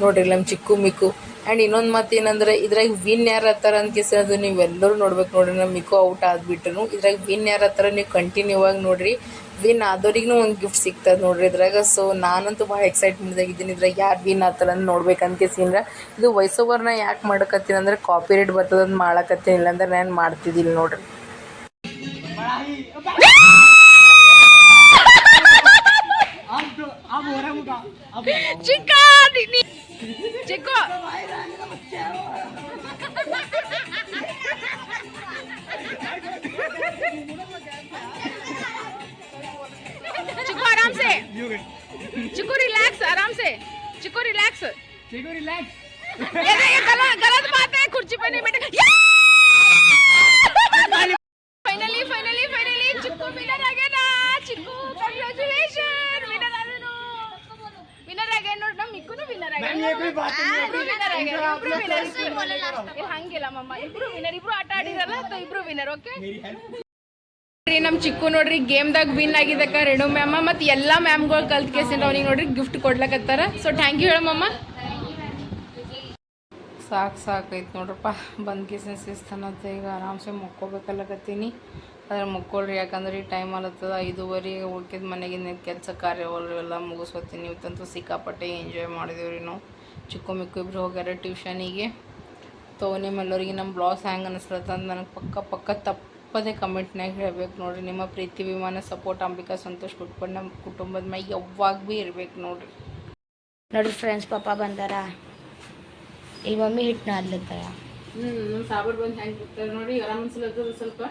नोटेलम चिक्कू मिक्कू ಆ್ಯಂಡ್ ಇನ್ನೊಂದು ಮಾತು ಏನಂದ್ರೆ ಇದ್ರಾಗ ವಿನ್ ಯಾರು ಹತ್ತಾರ ಅಂತ ಕೇಸ ಅದು ನೀವೆಲ್ಲರೂ ನೋಡ್ಬೇಕು ನೋಡ್ರಿ ನಮ್ಮ ಮಿಕೋ ಔಟ್ ಆದ್ಬಿಟ್ರು ಇದ್ರಾಗ ವಿನ್ ಯಾರು ಹತ್ತಾರ ನೀವು ಕಂಟಿನ್ಯೂ ಆಗಿ ನೋಡ್ರಿ. ವಿನ್ ಆದವ್ರಿಗೂ ಒಂದು ಗಿಫ್ಟ್ ಸಿಗ್ತದೆ ನೋಡ್ರಿ ಇದ್ರಾಗ. ಸೊ ನಾನಂತೂ ಭಾಳ ಎಕ್ಸೈಟ್ಮೆಂಟ್ ಆಗಿದ್ದೀನಿ ಇದ್ರಾಗ ಯಾರು ವಿನ್ ಆತಾರ ಅಂತ ನೋಡ್ಬೇಕಂತ ಕೇಸಿಂದ್ರ ಇದು ವಾಯ್ಸ್ ಓವರ್ನ ಯಾಕೆ ಮಾಡಕತ್ತೀನಿ ಅಂದ್ರೆ ಕಾಪಿ ರೇಟ್ ಬರ್ತದೆ ಅಂತ ಮಾಡಕತ್ತೀನಿ ಇಲ್ಲಾಂದ್ರೆ ನಾನು ಮಾಡ್ತಿದ್ದಿಲ್ಲ ನೋಡ್ರಿ. अब चिको चिको आराम से। चिको रिलैक्स आराम से। चिको रिलैक्स चिको रिलैक्स ये गलत गलत ಚಿಕ್ಕು ನೋಡ್ರಿ ಗೇಮ್ದಾಗ ವಿನ್ ಆಗಿದ್ದಕ್ಕ ರೇಣು ಮ್ಯಾಮ ಮತ್ತು ಎಲ್ಲ ಮ್ಯಾಮ್ಗಳು ಕಲ್ತ್ ಕೇಸಿಂದ ಅವ್ನಿಗೆ ನೋಡ್ರಿ ಗಿಫ್ಟ್ ಕೊಡ್ಲಕತ್ತಾರ. ಸೊ ಥ್ಯಾಂಕ್ ಯು ಹೇಳಮ್ಮ ಸಾಕು ಸಾಕೈತೆ ನೋಡ್ರಪ್ಪ. ಬಂದ್ ಕೇಸಿನ ಸಿಸ್ತನತ್ತೆ ಈಗ ಆರಾಮ್ಸೆ ಮುಕ್ಕೋಬೇಕಲ್ಲಕತ್ತೀನಿ. ಅದ್ರ ಮುಕ್ಕೊಳ್ರಿ, ಯಾಕಂದ್ರೆ ಈ ಟೈಮ್ ಅಲ್ಲತ್ತದ ಐದುವರೆಗೆ ಉಳ್ಕಿದ ಮನೆಗಿನ ಕೆಲಸ ಕಾರ್ಯ ಎಲ್ಲ ಮುಗಿಸ್ಕೊತೀನಿ ಇವತ್ತಂತೂ ಸಿಕ್ಕಾಪಟ್ಟೆ ಎಂಜಾಯ್ ಮಾಡಿದೇವ್ರಿ ನಾವು. ಚಿಕ್ಕು ಮಿಕ್ಕು ಇಬ್ಬರು ಹೋಗ್ಯಾರ ಟ್ಯೂಷನಿಗೆ ತೋ ನಿಮ್ಮೆಲ್ಲರಿಗೆ ನಮ್ಮ ಬ್ಲಾಸ್ ಹ್ಯಾಂಗೆ ಅನಿಸ್ಲತ್ತ ಅಂತ ನನಗೆ ಪಕ್ಕ ಪಕ್ಕ ತಪ್ಪದೇ ಕಮೆಂಟ್ನಾಗ ಹೇಳ್ಬೇಕು ನೋಡ್ರಿ. ನಿಮ್ಮ ಪ್ರೀತಿ ವಿಮಾನ ಸಪೋರ್ಟ್ ಅಂಬಿಕಾ ಸಂತೋಷ್ ಕುಟ್ಕೊಂಡು ನಮ್ಮ ಕುಟುಂಬದ ಮೈ ಯಾವಾಗ ಭೀ ಇರ್ಬೇಕು ನೋಡ್ರಿ. ನೋಡ್ರಿ ಫ್ರೆಂಡ್ಸ್ ಪಾಪ ಬಂದಾರ. ಇಲ್ಲಿ ಮಮ್ಮಿ ಹಿಟ್ಟು ನಾದ್ಲತ್ತಾರ ಹ್ಞೂ ನಮ್ಮ ಸಾಬರ್ ಬಂದು ಹೆಂಗೆ ಬಿಡ್ತಾರೆ ನೋಡಿ ಆರಾಮ್ ಅನ್ಸ್ಲತ್ತದ ಸ್ವಲ್ಪ.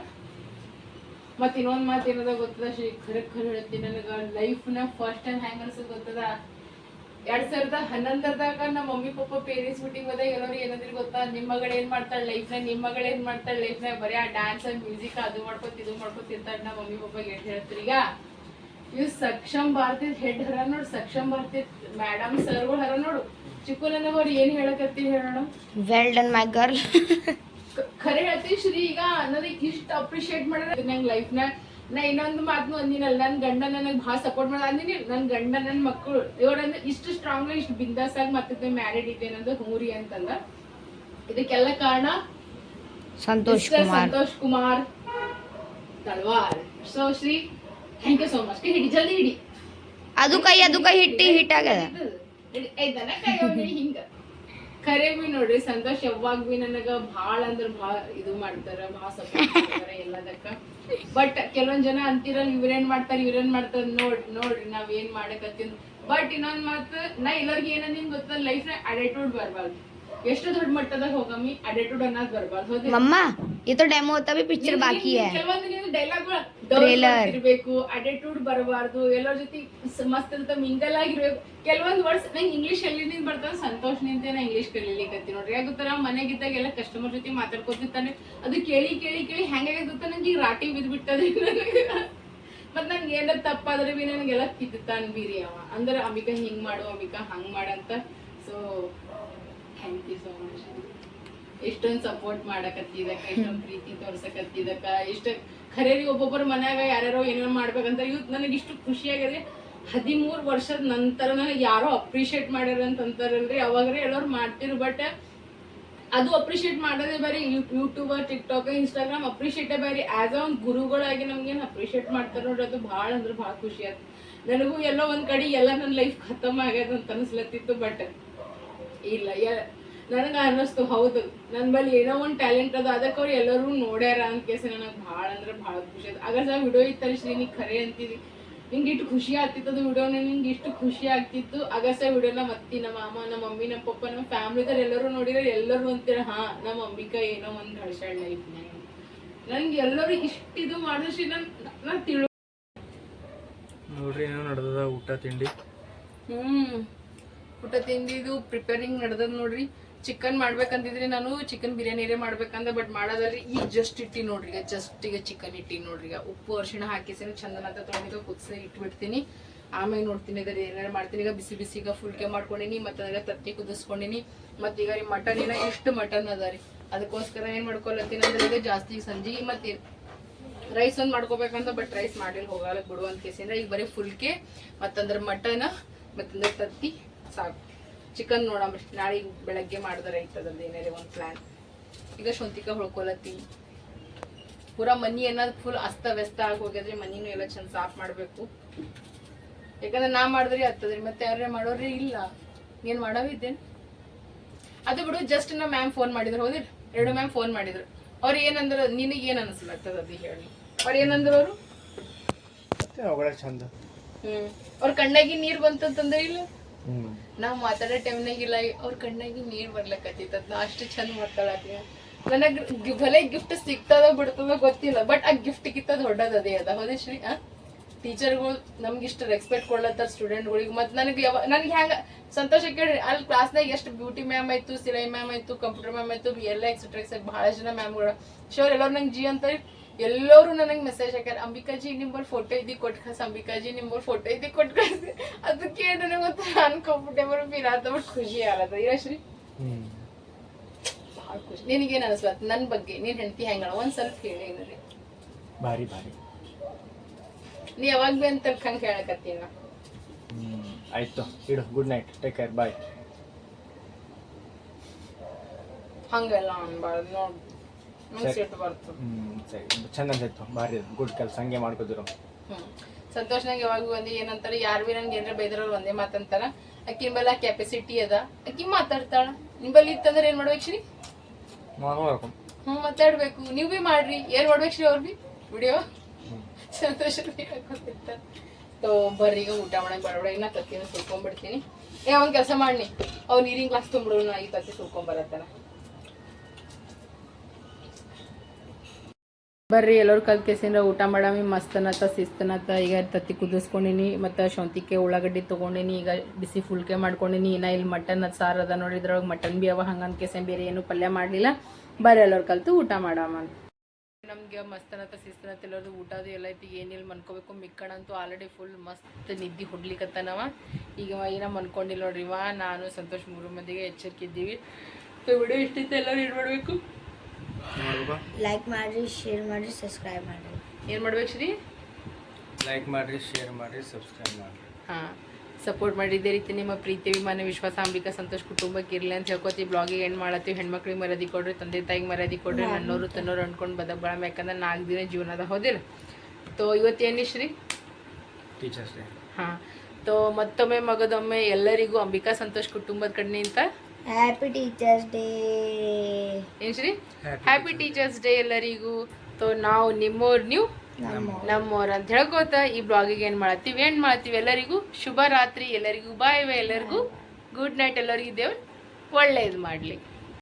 ಮತ್ತು ಇನ್ನೊಂದು ಮಾತು ಏನದ ಗೊತ್ತದ? ಶ್ರೀ ಖರೆ ಖರೆ ಹೇಳ್ತೀನಿ ನನಗೆ ಲೈಫ್ನ ಫಸ್ಟ್ ಟೈಮ್ ಹೆಂಗೆ ಅನ್ಸೋದು ಗೊತ್ತದ? ಎರಡ್ ಸಾವಿರದ ಹನ್ನೊಂದರದಾಗ ನಮ್ಮ ಮಮ್ಮಿ ಪಪ್ಪ ಪೇರೆಂಟ್ಸ್ ಮೀಟಿಂಗ್ ಹೋದಾಗ ಎಲ್ಲರೂ ಏನಂದ್ರೆ ಗೊತ್ತಾ? ನಿಮ್ಮ ಮಗಳು ಏನ್ ಮಾಡ್ತಾಳೆ ಲೈಫ್ನ ನಿಮ್ಮ ಮಗಳು ಏನ್ ಮಾಡ್ತಾಳೆ ಲೈಫ್ನಾಗ ಬರೀ ಆ ಡ್ಯಾನ್ಸ್ ಮ್ಯೂಸಿಕ್ ಅದು ಮಾಡ್ಕೊತ ಇದು ಮಾಡ್ಕೊತ ಇರ್ತಾರೆ ನಮ್ಮ ಮಮ್ಮಿ ಪಪ್ಪ ಏನ್ ಹೇಳ್ತೀರಿ? ಈಗ ಇವ್ ಸಕ್ಷಮ್ ಭಾರತಿ ಹೆಡ್ ಹರ ನೋಡು ಸಕ್ಷಮ್ ಭಾರತಿ ಮೇಡಮ್ ಸರ್ಗಳು ಹರ ನೋಡು. ಚಿಕ್ಕು ನನಗೆ ಅವ್ರು ಏನ್ ಹೇಳಕತ್ತಿ ಹೇಳೋಣ ವೆಲ್ ಡನ್ ಮೈ ಗರ್ಲ್ ಖರೆ ಹೇಳ್ತೀವಿ ಶ್ರೀ ಈಗ ನನಗೆ ಇಷ್ಟ ಅಪ್ರಿಶಿಯೇಟ್ ಮಾಡಿದ್ರೆ ನಂಗೆ ಲೈಫ್ನಾಗ ನಾ ಇನ್ನೊಂದು ಮಾತು ಅಂದಿನಲ್ಲ ನನ್ನ ಗಂಡ ನನಗೆ ಭಾಳ ಸಪೋರ್ಟ್ ಮಾಡ ಅಂದಿನಿ ನನ್ನ ಗಂಡ ನನ್ನ ಮಕ್ಕಳು ಇವ್ರಂದ್ರೆ ಇಷ್ಟು ಸ್ಟ್ರಾಂಗ್ ಇಷ್ಟು ಬಿಂದಾಸ್ ಆಗಿ ಮತ್ತೆ ಮ್ಯಾರಿಡ್ ಇದ್ದೇನಂದ್ರೆ ಹೂರಿ ಅಂತಂದ. ಇದಕ್ಕೆಲ್ಲ ಕಾರಣ Santosh. Santosh Kumar Talawar so Shri thank you so much ಹಿಡಿ ಜಲ್ದಿ ಹಿಡಿ. ಅದು ಕೈ ಅದು ಕೈ ಹಿಟ್ಟಿ ಹಿಟ್ ಆಗದ? ದನ ಹಿಂಗ. ಖರೆ ಬಿ ನೋಡ್ರಿ ಸಂತೋಷ್ ಯಾವಾಗ್ ಬಿ ನನಗ ಭಾಳ ಅಂದ್ರ ಭಾಳ ಇದು ಮಾಡ್ತಾರ ಭಾಳ ಸಪೋರ್ಟ್ ಮಾಡ್ತಾರ ಎಲ್ಲದಕ್ಕ. ಬಟ್ ಕೆಲವೊಂದ್ ಜನ ಅಂತಿರಲ್ ಇವ್ರೇನ್ ಮಾಡ್ತಾರ ಇವ್ರೇನ್ ಮಾಡ್ತಾರ ನೋಡ್, ನೋಡ್ರಿ ನಾವ್ ಏನ್ ಮಾಡಕತ್ತೀವಿ. ಬಟ್ ಇನ್ನೊಂದ್ ಮಾತು, ನಾ ಎಲ್ಲರಿಗೆ ಏನಂದಿನ್ ಗೊತ್ತಲ್ಲ ಲೈಫ್ನ ಅಡೆಟ್ಯೂಡ್ ಬರ್ಬಾರ್ದು. ಎಷ್ಟು ದೊಡ್ಡ ಮಟ್ಟದಾಗ ಹೋಗಮ್ಮಿ ಅಡೆಟ್ಯೂಡ್ ಅನ್ನೋದ್ ಬರ್ಬಾರ್ದು. ये तो डेमो होता भी पिक्चर बाकी है ಕೆಲವೊಂದು ನೀವು ಡೈಲಾಗ್ Trailer. ಇರಬೇಕು ಅಟಿಟ್ಯೂಡ್ ಬರಬಾರ್ದು ಎಲ್ಲರ ಜೊತೆ ಸ- ಮಸ್ತ್ ಅಂತ ಮಿಂಗಲ್ ಆಗಿರ್ಬೇಕು ಕೆಲವೊಂದು ವರ್ಡ್ಸ್ ನಂಗೆ ಇಂಗ್ಲಿಷ್ ಎಲ್ಲಿಂದ ಬರ್ತದೆ ಸಂತೋಷ್ ನಿಂತೆ ನಾ ಇಂಗ್ಲಿಷ್ ಕಲೀಲಿಕತ್ತಿ ನೋಡ್ರಿ ಯಾಕೆ ಗೊತ್ತಾ ಮನೆಗಿದ್ದಾಗ ಎಲ್ಲ ಕಸ್ಟಮರ್ ಜೊತೆ ಮಾತಾಡ್ಕೊತಿರ್ತಾನೆ ಅದು ಕೇಳಿ ಕೇಳಿ ಕೇಳಿ ಹೆಂಗಾಗ್ಯದ ಗೊತ್ತಾ ನಂಗೆ ಈಗ ರಾಟಿ ಬಿದ್ದು ಬಿಟ್ಟದ್ರಿ ಮತ್ ನನ್ಗೆ ಏನಾರ ತಪ್ಪಾದ್ರೆ ಬಿ ನನಗೆಲ್ಲ ಕಿತ್ತಾನ್ ಬೀರಿ ಅವ ಅಂದ್ರೆ ಅಂಬಿಕಾ ಹಿಂಗ್ ಮಾಡು ಅಂಬಿಕಾ ಹಂಗ್ ಮಾಡಂತ so thank you so much ಎಷ್ಟೊಂದ್ ಸಪೋರ್ಟ್ ಮಾಡಕತ್ತಿದಕ್ಕ ಎಷ್ಟೊಂದ್ ಪ್ರೀತಿ ತೋರ್ಸಕತ್ತಿದಕ್ಕ. ಇಷ್ಟ ಖರೆ ರೀ ಒಬ್ಬೊಬ್ಬರ ಮನ್ಯಾಗ ಯಾರ್ಯಾರೋ ಏನೇನು ಮಾಡ್ಬೇಕಂತ ಇವತ್ತು ನನಗೆ ಇಷ್ಟು ಖುಷಿ ಆಗ್ಯದ್ರಿ ಹದಿಮೂರು ವರ್ಷದ ನಂತರ ನನಗೆ ಯಾರೋ ಅಪ್ರಿಷಿಯೇಟ್ ಮಾಡ್ಯಾರ ಅಂತ ಅಂತಾರಲ್ರಿ, ಅವಾಗ್ರೆ ಎಲ್ಲರೂ ಮಾಡ್ತಿರು. ಬಟ್ ಅದು ಅಪ್ರಿಷಿಯೇಟ್ ಮಾಡೋದೇ ಬರೀ ಯೂಟ್ಯೂಬರ್ ಟಿಕ್ಟಾಕ್ ಇನ್ಸ್ಟಾಗ್ರಾಮ್ ಅಪ್ರಿಷಿಯೇಟೇ ಬೇರೆ. ಆಸ್ ಅ ಒಂದು ಗುರುಗಳಾಗಿ ನಮ್ಗೇನು ಅಪ್ರಿಷಿಯೇಟ್ ಮಾಡ್ತಾರೆ ನೋಡ್ರಿ, ಅದು ಭಾಳ ಅಂದ್ರೆ ಭಾಳ ಖುಷಿ ಆಯ್ತು ನನಗೂ ಎಲ್ಲೋ ಒಂದ್ ಕಡೆ ಎಲ್ಲ ನನ್ನ ಲೈಫ್ ಖತಮ್ ಆಗ್ಯದ ಅಂತ ಅನಿಸ್ಲತ್ತಿತ್ತು ಬಟ್ ಇಲ್ಲ ನನಗೆ ಅನ್ನಿಸ್ತು ಹೌದು. ನನ್ನ ಬಳಿ ಏನೋ ಒಂದು ಟ್ಯಾಲೆಂಟ್ ಅದ ಅದಕ್ಕೆ ಅವ್ರು ಎಲ್ಲರೂ ನೋಡ್ಯಾರ ಅಂತ ಕೇಸ ನನಗೆ ಭಾಳ ಅಂದ್ರೆ ಭಾಳ ಖುಷಿ ಆಯ್ತು. ಆಗ ಸಹ ವಿಡಿಯೋ ಇತ್ತಲ್ಲ ಶ್ರೀ ನೀ ಖರೆ ಅಂತೀರಿ ನಿಂಗೆ ಇಷ್ಟು ಖುಷಿ ಆಗ್ತಿತ್ತು ಅದು ವಿಡಿಯೋನ ನಿಂಗೆ ಇಷ್ಟು ಖುಷಿ ಆಗ್ತಿತ್ತು? ಆಗ ಸಹ ವಿಡಿಯೋನ ಮತ್ತಿ ನಮ್ಮ ಅಮ್ಮ ನಮ್ಮ ಮಮ್ಮಿ ನಮ್ಮ ಪಪ್ಪ ನಮ್ಮ ಫ್ಯಾಮ್ಲಿದವ್ರು ಎಲ್ಲರೂ ನೋಡಿದ್ರೆ ಎಲ್ಲರೂ ಅಂತೀರ ಹಾ ನಮ್ಮ ಮಮ್ಮಿಕ ಏನೋ ಒಂದು ಘರ್ಷಣೆ ಲೈಫ್ನಾಗ ನಂಗೆ. ಎಲ್ಲರೂ ಇಷ್ಟು ಇದು ಮಾಡಿದ್ರಿ ನನ್ ನಾನು ತಿಳು ನೋಡ್ರಿ ಏನೋ ನಡೆದದ ಊಟ ತಿಂಡಿ? ಹ್ಮ್. ಊಟ ತಿಂದಿದ್ದು ಪ್ರಿಪೇರಿಂಗ್ ನಡೆದದ ನೋಡ್ರಿ. ಚಿಕನ್ ಮಾಡ್ಬೇಕಂತಿದ್ರಿ ನಾನು ಚಿಕನ್ ಬಿರಿಯಾನಿರೇ ಮಾಡ್ಬೇಕಂದ್ರೆ ಬಟ್ ಮಾಡೋದಲ್ರಿ ಈಗ ಜಸ್ಟ್ ಇಟ್ಟಿ ನೋಡ್ರಿ ಈಗ ಜಸ್ಟ್ ಈಗ ಚಿಕನ್ ಇಟ್ಟಿ ನೋಡ್ರಿ ಈಗ. ಉಪ್ಪು, ಅರಿಶಿಣ ಹಾಕಿಸಿನ ಚಂದನ ಅಂತ ತೊಗೊಂಡಿಗ ಕುದಿಸಿ ಇಟ್ಬಿಡ್ತೀನಿ. ಆಮೇಲೆ ನೋಡ್ತೀನಿ ಅದ್ರ ಏನಾರು ಮಾಡ್ತೀನಿ. ಈಗ ಬಿಸಿ ಬಿಸಿ ಈಗ ಫುಲ್ಕೆ ಮಾಡ್ಕೊಂಡಿನಿ, ಮತ್ತೆ ಅದ್ರ ತತ್ತಿ ಕುದಿಸ್ಕೊಂಡಿನಿ. ಮತ್ತೆ ಈಗ ರೀ ಮಟನ್ ಏನ ಎಷ್ಟು ಮಟನ್ ಅದ ರೀ. ಅದಕ್ಕೋಸ್ಕರ ಏನು ಮಾಡ್ಕೊಳತ್ತೀನಿ ಅಂದ್ರೆ ಈಗ ಜಾಸ್ತಿ ಸಂಜೆ, ಮತ್ತೆ ರೈಸ್ ಒಂದು ಮಾಡ್ಕೋಬೇಕಂತ ಬಟ್ ರೈಸ್ ಮಾಡಿಲ್ಲ ಹೋಗಲ್ಲ ಬಿಡು ಅಂತ ಕೇಸಿಂದ ಈಗ ಬರೀ ಫುಲ್ಕೆ ಮತ್ತಂದ್ರೆ ಮಟನ್ ಮತ್ತಂದ್ರೆ ತತ್ತಿ ಸಾಕು. ಚಿಕನ್ ನೋಡಮ್ರಿ ನಾಳೆ ಬೆಳಗ್ಗೆ ಮಾಡಿದ್ರೆ ಐತದ ಏನಾರ ಒಂದು ಪ್ಲಾನ್ ಈಗ ಶೊಂತಿಕ ಹೊಳ್ಕೊಲತ್ತಿ ಪೂರಾ ಮನಿ ಏನಾದ್ರು ಫುಲ್ ಅಸ್ತ ವ್ಯಸ್ತ ಆಗಿ ಹೋಗ್ಯದ್ರಿ ಮನಿನೂ ಎಲ್ಲ ಚಂದ ಸಾಫ್ ಮಾಡಬೇಕು. ಯಾಕಂದ್ರೆ ನಾ ಮಾಡಿದ್ರಿ ಹತ್ತದ್ರಿ ಮತ್ತೆ ಯಾರೇ ಮಾಡೋರಿ ಇಲ್ಲ. ಏನು ಮಾಡವಿದ್ದೇನೆ ಅದು ಬಿಡು ಜಸ್ಟ್ ನಾ ಮ್ಯಾಮ್ ಫೋನ್ ಮಾಡಿದ್ರು ಹೋದಿರಿ? ಎರಡು ಮ್ಯಾಮ್ ಫೋನ್ ಮಾಡಿದ್ರು. ಅವ್ರು ಏನಂದ್ರೆ ನಿನಗೆ ಏನು ಅನಿಸ್ಲತ್ತದ ಅದು ಹೇಳಿ. ಅವ್ರು ಏನಂದ್ರು ಅವರು? ಚಂದ. ಹ್ಮ್. ಅವ್ರ ಕಣ್ಣಾಗಿ ನೀರ್ ಬಂತಂತಂದ್ರೆ ಇಲ್ಲ? ನಾವ್ ಮಾತಾಡೋ ಟೈಮ್ನಾಗಿಲ್ಲ ಅವ್ರ ಕಣ್ಣಾಗಿ ನೀರು ಬರ್ಲಕತ್ತಿತ್ತ ನಾ ಅಷ್ಟು ಚಂದ ಮಾತಾಡತ್ತೀವಿ ನನಗೆ ಭಲೆ ಗಿಫ್ಟ್ ಸಿಗ್ತದ ಬಿಡ್ತದ ಗೊತ್ತಿಲ್ಲ ಬಟ್ ಆ ಗಿಫ್ಟ್ ಗಿತ್ತ ದೊಡ್ಡದ ಅದೇ ಅದ. ಹೌದೇ ಶ್ರೀ? ಆ? ಟೀಚರ್ಗಳು ನಮ್ಗೆ ಇಷ್ಟು ರೆಸ್ಪೆಕ್ಟ್ ಕೊಡ್ಲತ್ತಾರ ಸ್ಟೂಡೆಂಟ್ಗಳಿಗೆ ಮತ್ತು ನನಗೆ ಯಾವ, ನನಗೆ ಹೆಂಗೆ ಸಂತೋಷ ಕೇಳಿ ಅಲ್ಲಿ ಕ್ಲಾಸ್ನಾಗ ಎಷ್ಟು ಬ್ಯೂಟಿ ಮ್ಯಾಮ್ ಆಯಿತು ಸಿಲೈ ಮ್ಯಾಮ್ ಆಯಿತು ಕಂಪ್ಯೂಟರ್ ಮ್ಯಾಮ್ ಆಯಿತು ಎಲ್ಲ ಎಕ್ಸೆಟ್ರಾ ಎಕ್ಸೆಟ್ ಭಾಳ ಜನ ಮ್ಯಾಮ್ಗಳು ಶೋರ್ ಎಲ್ಲರೂ ನಂಗೆ ಜಿ ಅಂತ ಎಲ್ಲರೂ ನನಗೆ ಮೆಸೇಜ್ ಹಾಕ್ಯಾರ ಅಂಬಿಕಾಜಿ ನಿಮ್ಮಲ್ಲಿ ಫೋಟೋ ಇದ್ದಿ ಕೊಟ್ಟು ಕಳ್ಸಿ ಅಂಬಿಕಾಜಿ ನಿಮ್ಮಲ್ಲಿ ಫೋಟೋ ಇದ್ದಿ ಕೊಟ್ಟು ಕಳ್ಸಿ. ಅದಕ್ಕೆ ನನಗೆ ಒಂಥರ ಅನ್ಕಂಫರ್ಟೇಬಲ್ ಫೀಲ್ ಆತ ಬಟ್ ಖುಷಿ ಯಶ್ರಿ ಹ್ಮ್. ಭಾಳ ಖುಷಿ. ನಿನಗೇನು ಅನಿಸ್ಲತ್ತ ನನ್ನ ಬಗ್ಗೆ ನೀನು ಹೆಂಡತಿ ಹೆಂಗಳ? ಒಂದು ಸ್ವಲ್ಪ ಹೇಳಿ ಬಾರಿ ಬಾರಿ. ನೀ ಯಾವಾಗ ಬಿ ಅಂತ ಹಂಗೆ ಹೇಳಕತ್ತೀನ ಆಯ್ತು. ಇಡು good night take care bye ಹಂಗೆಲ್ಲ ಅನ್ಬಾರ್ದು ನೋಡಿ. ಸಿಟ್ಟು ಬರ್ತದೆ. ಹ್ಮ್ ಸರಿ. ಚಂದ ಅನ್ಸಾಯ್ತು ಭಾರಿ ಗುಡ್ ಕೆಲಸ. ಹಂಗೆ ಮಾಡ್ಕೋದಿರು ಹ್ಮ್. ಸಂತೋಷ್ ನಂಗೆ ಯಾವಾಗ ಒಂದೇ ಏನಂತಾರೆ ಯಾರು ಬಿ ನಂಗೆ ಏನಾರ ಬೈದ್ರವ್ರು ಒಂದೇ ಮಾತಂತಾರ. ಅಕ್ಕಿ ಬಲ್ಲ ಕೆಪಾಸಿಟಿ ಅದ. ಅಕ್ಕಿ ಮಾತಾಡ್ತಾಳ. ನಿಂಬಲ್ಲಿ ಇತ್ತಂದ್ರೆ ಏನ್ ಮಾಡ್ಬೇಕು ಶ್ರೀ? ಮಾಡ್ಬೇಕು ಹ್ಞೂ ಮಾತಾಡ್ಬೇಕು. ನೀವು ಬಿ ಮಾಡ್ರಿ. ಏನು ಮಾಡ್ಬೇಕು ಶ್ರೀ ಅವ್ರು ಬಿ? ವಿಡಿಯೋ? ಸಂತೋಷ ತೋ ಬರ್ರಿ ಈಗ ಊಟ ಮಾಡಕ್ ಬರೋಡ ಇನ್ನ ತತ್ತಿನ ಸುಳ್ಕೊಂಡ್ಬಿಡ್ತೀನಿ ಏ ಅವ್ನ ಕೆಲಸ ಮಾಡಿ ಅವ್ ನೀರಿನ ಗ್ಲಾಸ್ ತುಂಬಿಡೋಣ ಈ ತತ್ತಿ ಸುಲ್ಕೊಂಬರತ್ತಾನ ಬರ್ರಿ, ಎಲ್ಲರೂ ಕಲ್ಕೆಸಿಂದ ಊಟ ಮಾಡಾಮಿ, ಮಸ್ತನತ್ತ, ಶಿಸ್ತನತ್ತ, ಈಗ ತತ್ತಿ ಕುದಿಸ್ಕೊಂಡಿನಿ, ಮತ್ತು ಶೌಂತಿಕೆ ಉಳ್ಳಾಗಡ್ಡಿ ತೊಗೊಂಡಿನಿ, ಈಗ ಬಿಸಿ ಫುಲ್ಕೆ ಮಾಡ್ಕೊಂಡಿನಿ, ಇನ್ನ ಇಲ್ಲಿ ಮಟನ್ ಅದು ಸಾರು ಅದ ನೋಡಿ ಇದ್ರೊಳಗೆ ಮಟನ್ ಬಿ ಅವ, ಹಂಗನ್ ಕೆಸೆ ಬೇರೆ ಏನು ಪಲ್ಯ ಮಾಡಲಿಲ್ಲ. ಬರ್ರಿ, ಎಲ್ಲರೂ ಕಲ್ತು ಊಟ ಮಾಡಾಮ. ನಮ್ಗೆ ಮಸ್ತನತ್ತ, ಶಿಸ್ತನತ್ತ ಎಲ್ಲರದು ಊಟದು ಎಲ್ಲ ಐತಿ ಏನಿಲ್ಲ ಮನ್ಕೋಬೇಕು ಮಿಕ್ಕಣ ಅಂತೂ ಆಲ್ರೆಡಿ ಫುಲ್ ಮಸ್ತ್ ನಿದ್ದೆ ಹೊಡ್ಲಿಕ್ಕತ್ತನವ ಈಗ ಏನ ಮನ್ಕೊಂಡಿಲ್ಲ ನೋಡ್ರಿ ವಾ ನಾನು, ಸಂತೋಷ್ ಮೂರು ಮಂದಿಗೆ ಎಚ್ಚರಿಕಿದ್ದೀವಿ ಸೊ ವಿಡಿಯೋ ಇಷ್ಟಿತ್ತು ಎಲ್ಲರೂ ಇಡ್ಬಿಡ್ಬೇಕು ಲೈಕ್ ಮಾಡಿರಿ ಶೇರ್ ಮಾಡಿರಿ ಸಬ್ಸ್ಕ್ರೈಬ್ ಮಾಡಿರಿ. ಏನು ಮಾಡ್ಬೇಕು ಶ್ರೀ? ಲೈಕ್ ಮಾಡಿರಿ ಶೇರ್ ಮಾಡಿರಿ ಸಬ್ಸ್ಕ್ರೈಬ್ ಮಾಡಿರಿ. ಹಾಂ ಸಪೋರ್ಟ್ ಮಾಡಿದ್ದೇ ರೀತಿ ನಿಮ್ಮ ಪ್ರೀತಿ ವಿಮಾನ ವಿಶ್ವಾಸ ಅಂಬಿಕಾ ಸಂತೋಷ್ ಕುಟುಂಬಕ್ಕೆ ಇರಲಿ ಅಂತ ಹೇಳ್ಕೊತೀವಿ ಬ್ಲಾಗಿಗೆ ಏನು ಮಾಡತ್ತೀವಿ. ಹೆಣ್ಮಕ್ಳಿಗೆ ಮರ್ಯಾದೆ ಕೊಡ್ರಿ ತಂದೆ ತಾಯಿಗೆ ಮರ್ಯಾದೆ ಕೊಡ್ರಿ ನನ್ನೋರು ತನ್ನೋರು ಅಂದ್ಕೊಂಡು ಬದಕ್ ಬಾಳ ಯಾಕಂದ್ರೆ ನಾಲ್ಕು ದಿನ ಜೀವನದ ಹೋದಿಲ್ಲ. ತೋ ಇವತ್ತೇನು ಶ್ರೀ? ಟೀಚರ್ಸ್ ಡೇ ಹಾಂ. ತೋ ಮತ್ತೊಮ್ಮೆ ಮಗದೊಮ್ಮೆ ಎಲ್ಲರಿಗೂ ಅಂಬಿಕಾ ಸಂತೋಷ್ ಕುಟುಂಬದ ಕಡೆಯಿಂದ ಹ್ಯಾಪಿ ಟೀಚರ್ಸ್ ಡೇ ಏನ್ರಿ ಹ್ಯಾಪಿ ಟೀಚರ್ಸ್ ಡೇ ಎಲ್ಲರಿಗೂ. ತೋ ನಾವು ನಿಮ್ಮೋರ್ ನೀವು ನಮ್ಮೋರ್. ಅಂತ ಹೇಳ್ಕೋತ ಈ ಬ್ಲಾಗಿಗೆ ಏನು ಮಾಡತ್ತೀವಿ ಏನು ಮಾಡ್ತೀವಿ ಎಲ್ಲರಿಗೂ? ಶುಭ ರಾತ್ರಿ ಎಲ್ಲರಿಗೂ ಬಾಯ್ ಬಾಯ್ ಎಲ್ಲರಿಗೂ. ಗುಡ್ ನೈಟ್ ಎಲ್ಲರಿಗೂ ದೇವ್ರು ಒಳ್ಳೇದು ಮಾಡಲಿ.